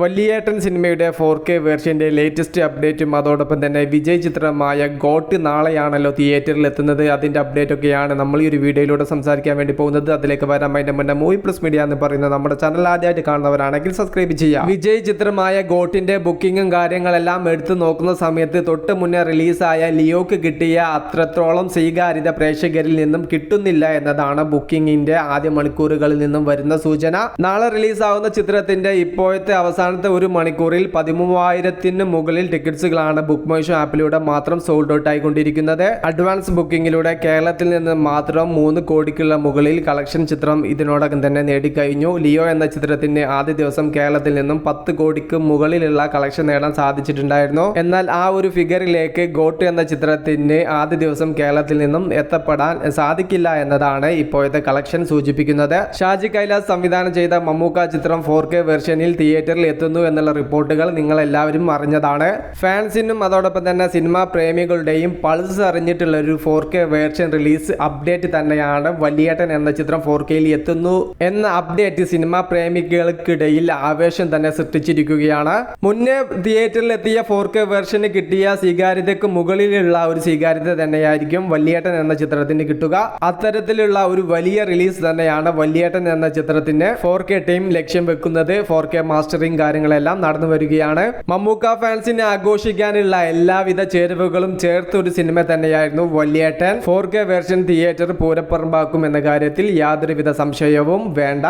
വലിയേട്ടൻ സിനിമയുടെ four K വേർഷന്റെ latest അപ്ഡേറ്റും അതോടൊപ്പം തന്നെ വിജയ് ചിത്രമായ ഗോട്ട് നാളെയാണല്ലോ തിയേറ്ററിൽ എത്തുന്നത്. അതിന്റെ അപ്ഡേറ്റ് ഒക്കെയാണ് നമ്മൾ ഈ ഒരു വീഡിയോയിലൂടെ സംസാരിക്കാൻ വേണ്ടി പോകുന്നത്. അതിലേക്ക് വരാൻ അതിന്റെ മുന്നേ മൂവി പ്ലസ് മീഡിയ എന്ന് പറയുന്ന നമ്മുടെ ചാനൽ ആദ്യമായിട്ട് കാണുന്നവരാണെങ്കിൽ സബ്സ്ക്രൈബ് ചെയ്യാം വിജയ് ചിത്രമായ ഗോട്ടിന്റെ ബുക്കിങ്ങും കാര്യങ്ങളെല്ലാം എടുത്തു നോക്കുന്ന സമയത്ത് തൊട്ട് മുന്നേ റിലീസായ ലിയോക്ക് കിട്ടിയ അത്രത്തോളം സ്വീകാര്യത പ്രേക്ഷകരിൽ നിന്നും കിട്ടുന്നില്ല എന്നതാണ് ബുക്കിങ്ങിന്റെ ആദ്യ മണിക്കൂറുകളിൽ നിന്നും വരുന്ന സൂചന. നാളെ റിലീസാവുന്ന ചിത്രത്തിന്റെ ഇപ്പോഴത്തെ അവസാനത്തെ ഒരു മണിക്കൂറിൽ പതിമൂവായിരത്തിന് മുകളിൽ ടിക്കറ്റ്സുകളാണ് ബുക്ക് മൈ ഷോ ആപ്പിലൂടെ മാത്രം സോൾഡ് ഔട്ട് ആയിക്കൊണ്ടിരിക്കുന്നത്. അഡ്വാൻസ് ബുക്കിംഗിലൂടെ കേരളത്തിൽ നിന്ന് മാത്രം മൂന്ന് കോടിക്കുള്ള മുകളിൽ കളക്ഷൻ ചിത്രം ഇതിനോടകം തന്നെ നേടിക്കഴിഞ്ഞു. ലിയോ എന്ന ചിത്രത്തിന്റെ ആദ്യ ദിവസം കേരളത്തിൽ നിന്നും പത്ത് കോടിക്ക് മുകളിലുള്ള കളക്ഷൻ നേടാൻ സാധിച്ചിട്ടുണ്ടായിരുന്നു. എന്നാൽ ആ ഒരു ഫിഗറിലേക്ക് ഗോട്ട് എന്ന ചിത്രത്തിന് ആദ്യ ദിവസം കേരളത്തിൽ നിന്നും എത്തപ്പെടാൻ സാധിക്കില്ല എന്നതാണ് ഇപ്പോഴത്തെ കളക്ഷൻ സൂചിപ്പിക്കുന്നത്. ഷാജി കൈലാസ് സംവിധാനം ചെയ്ത മമ്മൂക്ക ചിത്രം ഫോർ കെ വെർഷനിൽ തിയേറ്ററിൽ എത്തുന്നു എന്നുള്ള റിപ്പോർട്ടുകൾ നിങ്ങൾ എല്ലാവരും അറിഞ്ഞതാണ്. ഫാൻസിനും അതോടൊപ്പം തന്നെ സിനിമാ പ്രേമികളുടെയും പൾസ് അറിഞ്ഞിട്ടുള്ള ഒരു four K version release update തന്നെയാണ് വലിയേട്ടൻ എന്ന ചിത്രം ഫോർ കെയിൽ എത്തുന്നു എന്ന അപ്ഡേറ്റ് സിനിമാ പ്രേമികൾക്കിടയിൽ ആവേശം തന്നെ സൃഷ്ടിച്ചിരിക്കുകയാണ്. മുന്നേ തിയേറ്ററിൽ എത്തിയ ഫോർ കെ വേർഷന് കിട്ടിയ സ്വീകാര്യതയ്ക്ക് മുകളിലുള്ള ഒരു സ്വീകാര്യത തന്നെയായിരിക്കും വലിയേട്ടൻ എന്ന ചിത്രത്തിന് കിട്ടുക. അത്തരത്തിലുള്ള ഒരു വലിയ റിലീസ് തന്നെയാണ് വലിയേട്ടൻ എന്ന ചിത്രത്തിന് ഫോർ കെ ടീം ലക്ഷ്യം വെക്കുന്നത്. ഫോർ കെ മാസ്റ്ററിംഗ് കാര്യങ്ങളെല്ലാം നടന്നു വരികയാണ്. മമ്മൂക്ക ഫാൻസിനെ ആഘോഷിക്കാനുള്ള എല്ലാവിധ ചേരുവകളും ചേർത്ത ഒരു സിനിമ തന്നെയായിരുന്നു Valiyettan. Four K version theatre പൂരപ്പറമ്പാക്കും എന്ന കാര്യത്തിൽ യാതൊരുവിധ സംശയവും വേണ്ട.